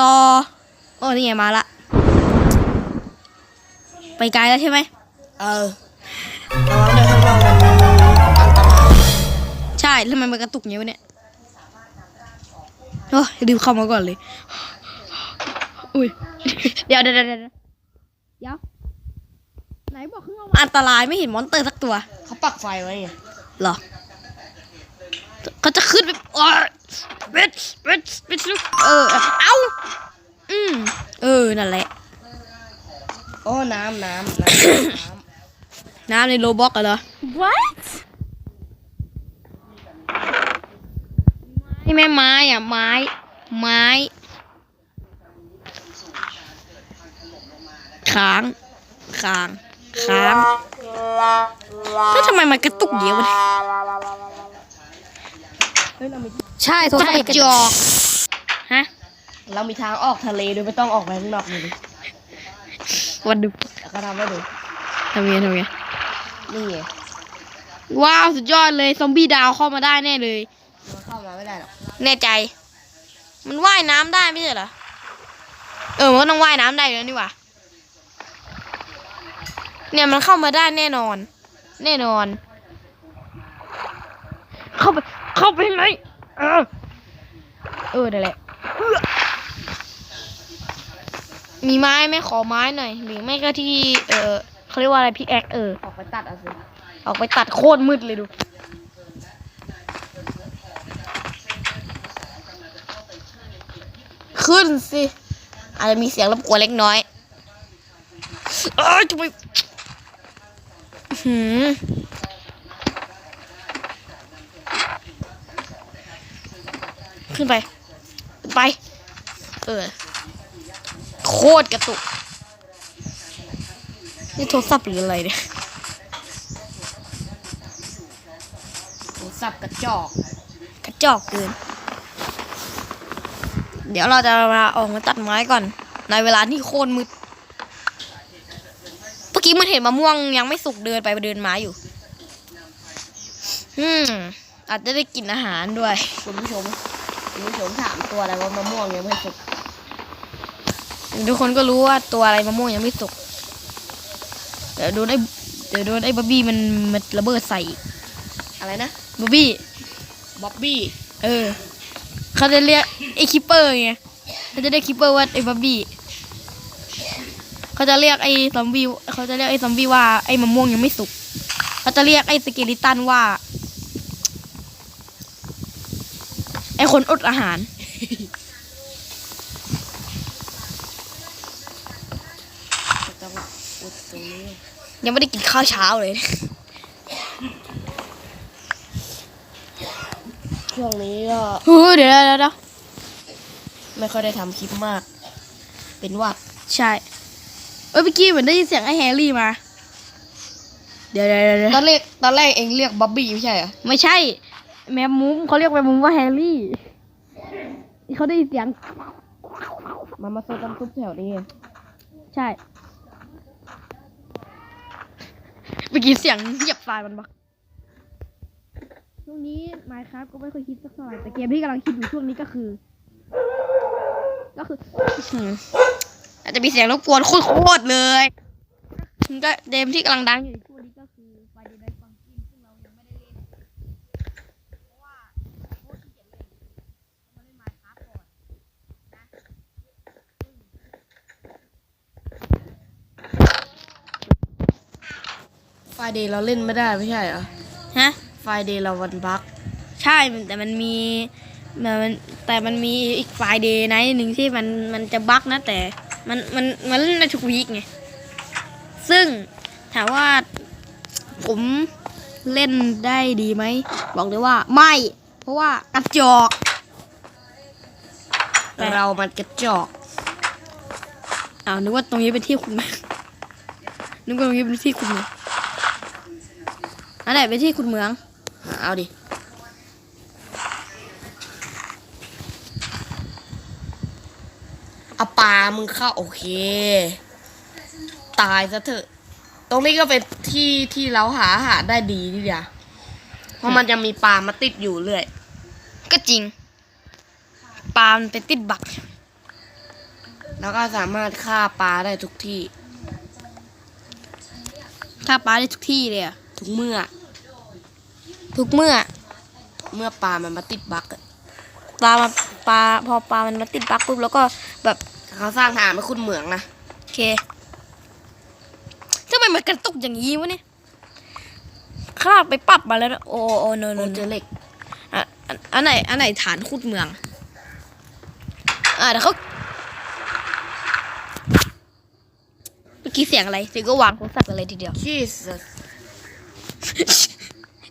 รอ โอ้นี่ไงมาละ ไปไกลแล้วใช่ไหม เออระวังด้วยข้างนอกมันอันตรายใช่แล้วทำไมมันกระตุกอย่างนี้วะเนี่ย โอ้ยรีบเข้ามาก่อนเลย อุ้ย เดี๋ยวเดี๋ยวเดี๋ยวเดี๋ยวเดี๋ยวไหนบอกข้างนอกมันอันตรายไม่เห็นมอนเตอร์สักตัว เขาปักไฟไว้ไง เหรอ เขาจะขึ้นไป โอ้ยเบ็ดเบ็ดเบ็ดลูกเออ เอ้า อืม เออ นั่นแหละ โอ้น้ำน้ำน้ำน้ำในโลบ็อกอะเหรอ What นี่แม่ไม้อะไม้ ไม้ ค้าง ค้าง ค้างแล้วทำไมมันกระตุกเดียวะเนี่ยเฮ้ยเรามี ใช่โทรศัพท์กระจอกฮะเรามีทางออกทะเลโดยไม่ต้องออกไปข้างนอกเลยดิวันดูแล้วก็ทำให้ดูทำยังไงทำยังไงนี่ไงว้าวสุดยอดเลยซอมบี้ดาวเข้ามาได้แน่เลยมันเข้ามาไม่ได้หรอกแน่ใจ มันว่ายน้ำได้ไม่ใช่เหรอเออมันก็ต้องว่ายน้ำได้อยู่แล้วนี่หว่าเนี่ยมันเข้ามาได้แน่นอน แน่นอน เข้าไปเข้าไปไหน เออเออนั่นแหละมีไม้ไหมขอไม้หน่อย หรือไม่ก็ที่ เออเขาเรียกว่าอะไรพิกแอคเออ ออกไปตัดเอาสิออกไปตัดโคตรมืดเลยดู ขึ้นสิ อาจจะมีเสียงรบกวนเล็กน้อย เออจะไปอื้อหืม ขึ้นไป ไป เออ โคตรกระตุก นี่โทรศัพท์หรืออะไรเนี่ย โทรศัพท์กระจอก กระจอกเกิน เดี๋ยวเราจะมาออกมาตัดไม้ก่อน ในเวลาที่โคตรมืด เมื่อกี้มันเห็นมะม่วงยังไม่สุกเดินไปเดินมาอยู่ อืมอาจจะได้กินอาหารด้วยคุณผู้ชม คุณผู้ชมถามตัวอะไรว่ามะม่วงยังไม่สุกทุกคนก็รู้ว่าตัวอะไรมะม่วงยังไม่สุกเดี๋ยวโดนไอ้เดี๋ยวโดนไอ้บ๊อบบี้มันมันระเบิดใส่อีกอะไรนะบ๊อบบี้บ๊อบบี้เออเขาจะเรียกไอ้คิปเปอร์ไงเขาจะเรียกคิปเปอร์ว่าไอ้บับบี้เขาจะเรียกไอ้ซอมบี้เขาจะเรียกไอ้ซอมบี้ว่าไอ้มะม่วงยังไม่สุกเขาจะเรียกไอ้สเกลิตันว่า ไอ้คนอดอาหารจังหวะอุดตรงนี้ยังไม่ได้กินข้าวเช้าเลย ช่วงนี้ก็เฮ้ยเดี๋ยวเดี๋ยวเดี๋ยวไม่ค่อยได้ทำคลิปมาก เป็นหวัดใช่เอ้ยเมื่อกี้เหมือนได้ยินเสียงไอ้แฮร์รี่มา เดี๋ยวเดี๋ยวเดี๋ยวเดี๋ยวตอนแรกตอนแรกเองเรียกบ๊อบบี้ไม่ใช่เหรอ ไม่ใช่ แมมมุมเขาเรียกแมมมุมว่าแฮร์รี่เขาได้ยินเสียง มามาโซตำซุปแถวนี้ใช่เมื่อกี้เสียงเหยียบทรายมันบักช่วงนี้ Minecraft ก็ไม่ค่อยคิดสักเท่าไหร่แต่เกมที่กำลังคิดอยู่ช่วงนี้ก็คือ ก็คืออื้อหืออาจจะมีเสียงรบกวนโคตรๆเลยก็เกมที่กำลังดังอยู่ในช่วงนี้ก็คือ Friday Night Funkin' ซึ่งเรายังไม่ได้เล่น เพราะว่าโคตรขี้เกียจเล่นมาเล่น Minecraft ก่อนนะ ไฟเดย์เราเล่นไม่ได้ไม่ใช่เหรอฮะ ไฟเดย์เราวันบักใช่มันแต่มันมีแต่มันแต่มันมีอีกไฟล์เดย์ไนท์หนึ่งที่มันมันจะบั๊กนะแต่มันมันมันเล่นได้ทุกวีคไง ซึ่งถามว่าผมเล่นได้ดีไหม บอกเลยว่าไม่ เพราะว่ากระจอกแต่เรามันกระจอกอ้าวนึกว่าตรงนี้เป็นที่คุณนึกว่าตรงนี้เป็นที่คุณเมื องอันไหนเป็นที่คุณเมือง เอาดิ เอาปลามึงเข้าโอเค ตายซะเถอะ ตรงนี้ก็เป็นที่ที่เราหาอาหารได้ดีทีเดียวเพราะมันจะมีปลามาติดอยู่เรื่อย ก็จริงปาล์มนไปติดบัก แล้วก็สามารถฆ่าปลาได้ทุกที่ ฆ่าปลาได้ทุกที่เลยอะ ทุกเมื่อ ทุกเมื่อ เมื่อปลามันมาติดบั๊กอะปลามาปลาพอปลามันมาติดปลั๊กปุ๊บแล้วก็แบบเขาสร้างฐานไม่คุณเหมืองนะโอเคทำไมมันกระตุกอย่างนี้วะเนี่ยข้าไปปรับมาแล้วนะโอ้โอ้โนโนโอ้โนเจอเหล็กอะอันอันไหนอันไหนฐานขุดเมือง อ่าเดี๋ยวเขาเมื่อกี้เสียงอะไรเดี๋ยวก็วางโทรศัพท์กันเลยทีเดียวชีส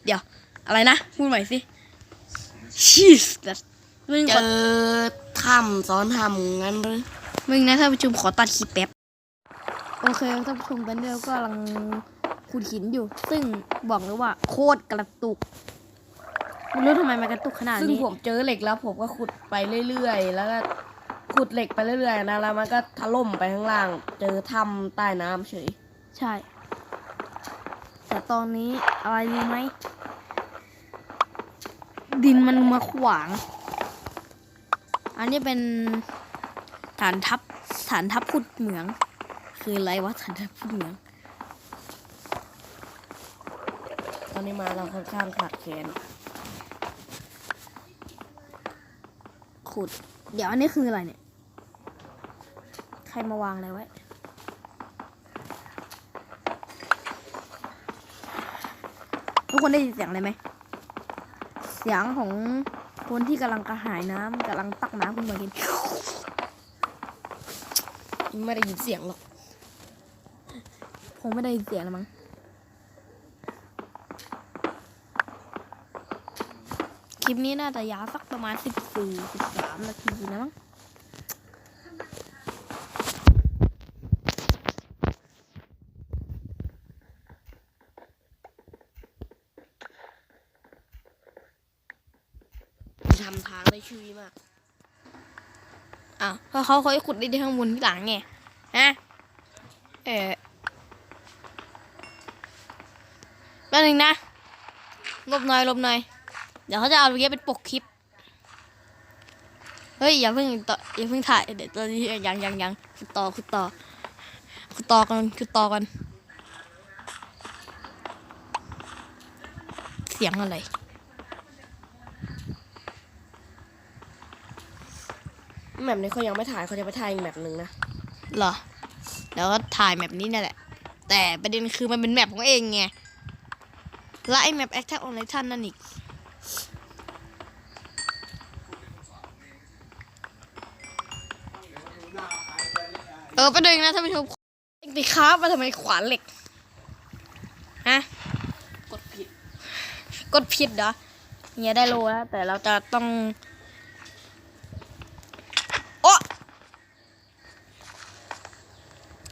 เดี๋ยว อะไรนะพูดใหม่สิชีสมึงเจขออถ้ำซ้อนถ้ำงั้นหรือมึงนะท่านผู้ชมขอตัดคลิปแป๊บ โอเคท่านผู้ชมตอนนี้เราก็กำลังขุดหินอยู่ ซึ่งบอกเลยว่าโคตรกระตุกไม่รู้ทำไมมันกระตุกขนาดซึ่งนี้ผมเจอเหล็กแล้วผมก็ขุดไปเรื่อยๆ แล้วก็ขุดเหล็กไปเรื่อยๆนะแล้วมันก็ถล่มไปข้างล่าง เจอถ้ำใต้น้ำเฉย ใช่ แต่ตอนนี้อะไรรู้ไหม ดินมันมาขวาง อันนี้เป็นฐานทัพฐานทัพขุดเหมือง คืออะไรวะฐานทัพขุดเหมือง ตอนนี้มาเราค่อนข้างขาดแคลนขุด เดี๋ยวอันนี้คืออะไรเนี่ย ใครมาวางอะไรไว้ ทุกคนได้ยินเสียงอะไรไหม เสียงของคนที่กำลังกระหายน้ำกำลังตักน้ำขึ้นมากินไม่ได้ยินเสียงหรอกคงไม่ได้ยินเสียงแล้วมั้งคลิปนี้น่าจะยาวสักประมาณ14 13นาทีนะมั้งำทางได้ชุยมากอ้าวเพราะเขาเขาขุดได้ที่ข้างบนที่หลังไงฮะเออแป๊บนึงนะลบหน่อยลบหน่อย เดี๋ยวเขาจะเอาตรงนี้เป็นปกคลิป เฮ้ยอย่าเพิ่งต่ออย่าเพิ่งถ่ายเดี๋ยวตอนนี้ยังยังยังคือต่อคือต่อคือต่อกันคือต่อกัน เสียงอะไร แมปนี้เขายังไม่ถ่ายเขาจะไปถ่ายอีกแมปหนึ่งนะเหรอ แล้วก็ถ่ายแมปนี้นั่นแหละ แต่ประเด็นคือมันเป็นแมปของเองไง และไอแมปแอคแท็กออนไลน์ท่านนั่นอีก เออประเด็นนะท่านผู้ชมเอ็งไปค้าบมาทำไมขวานเหล็ก ฮะ กดผิด กดผิดเหรอเนี่ยได้โลแล้วแต่เราจะต้อง โอ้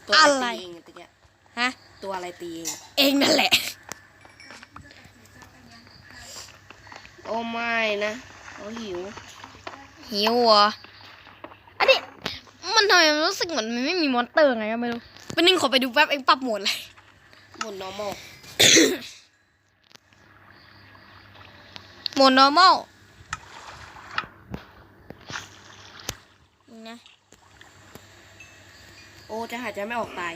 ตัวอะไรอะไรตีเองอะตะเกียฮะ ตัวอะไรตีเองเองนั่นแหละ โอ้ไม่นะเขาหิวหิวเหรออันนี้มันทำไมมันรู้สึกเหมือนมันไม่มีมอนเตอร์ไงก็ไม่รู้เป็นนึงขอไปดูแป๊บเองปรับโหมดเลย หมุน normal โหมด normal นี่นะ โอ้จะหายใจไม่ออกตาย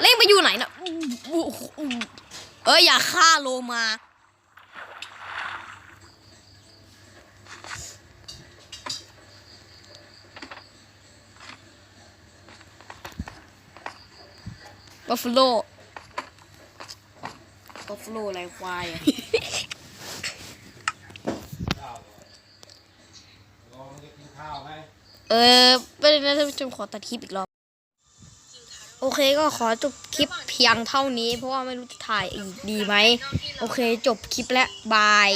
เล่งไปอยู่ไหนนะอู้อู้อู้เอ้ยอย่าฆ่าโลมาบัฟฟาโลก็ฟลูอะไรควายอะเออไม่ได้นะท่านผู้ชมขอตัดคลิปอีกรอบโอ เคก็ขอจบคลิปเพียงเท่านี้ เพราะว่าไม่รู้จะถ่ายอีกดีไหม โอเคจบคลิปแล้วบาย